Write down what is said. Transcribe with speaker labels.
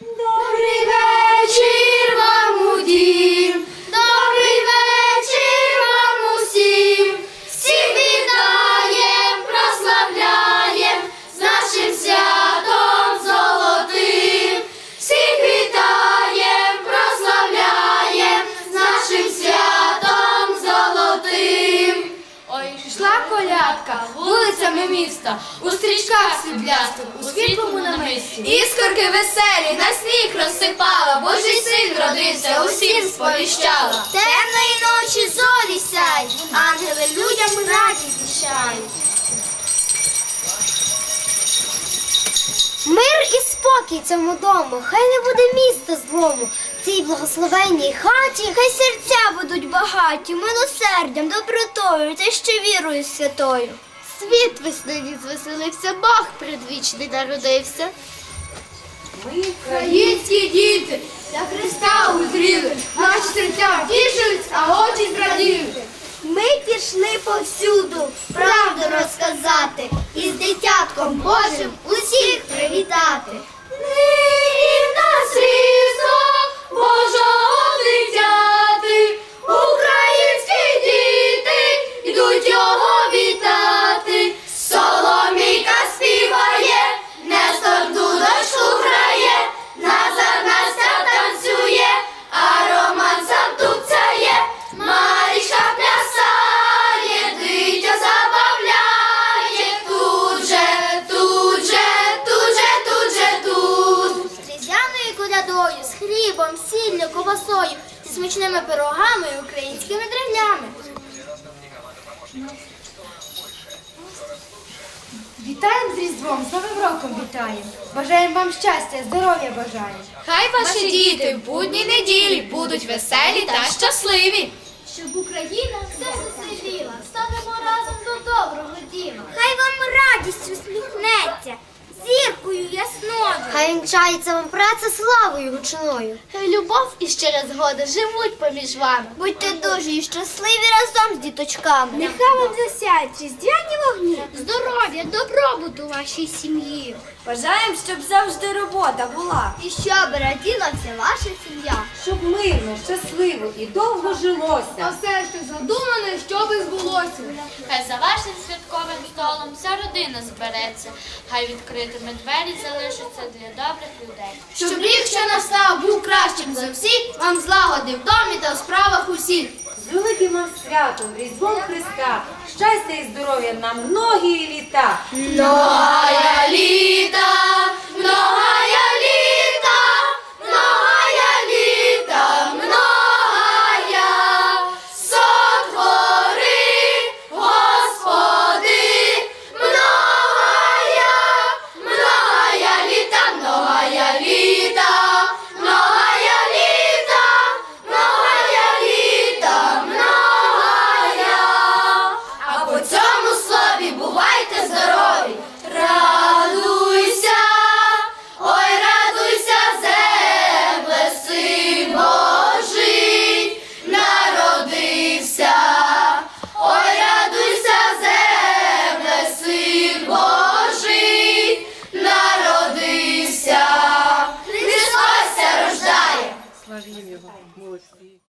Speaker 1: Добрий вечір вам у дім, добрий вечір вам усім, всіх вітаєм, прославляєм з нашим святом золотим, всіх вітаєм, прославляєм нашим святом золотим. Ой, йшла колядка вулицями міста, у стрічках сріблястих, у світлому намисті. Іскорки веселі на сніг розсипала, Божий син родився, усім сповіщала.
Speaker 2: Темної ночі зорі сяють, ангели людям радість віщають. Мир і спокій цьому дому, хай не буде міста злому. Цій благословенній хаті, хай серця будуть багаті, милосердям, добротою та ще вірою святою. Світ веснині звеселився, Бог предвічний народився.
Speaker 1: Ми, українські діти, для Христа узріли, наші серця тішились, а очі зраділи.
Speaker 2: Ми пішли повсюду правду розказати і з дитятком Божим усіх привітати. Хлібом, сіллю, ковасою, зі смачними пирогами і українськими дреглями.
Speaker 3: Вітаємо з Різдвом, з Новим роком вітаємо. Бажаємо вам щастя, здоров'я бажаємо.
Speaker 1: Хай ваші діти в будні неділі будуть веселі та щасливі.
Speaker 2: Щоб Україна все засивіла, станемо разом до доброго діла. Хай вам радість усміхнеться, зіркою ясною. Хай вінчається вам праця славою гучною. Любов і щира згода живуть поміж вами. Будьте дужі і щасливі разом з діточками. Нехай вам засяють різдвяні вогні, здоров'я, добробуту вашій сім'ї.
Speaker 3: Бажаємо, щоб завжди робота була,
Speaker 2: І щоб раділа вся ваша сім'я.
Speaker 4: щоб мирно, щасливо і довго жилося.
Speaker 1: А все, що задумане, щоб і збулося.
Speaker 5: Хай за вашим святковим столом вся родина збереться, хай відкритими двері залишаться для добрих людей.
Speaker 1: Щоб рік, що настав, був кращим за всіх, вам злагоди в домі та в справах усіх.
Speaker 4: З великим вам святом, Різдвом Христа, щастя і здоров'я на многі літа.
Speaker 1: Многая літа, многая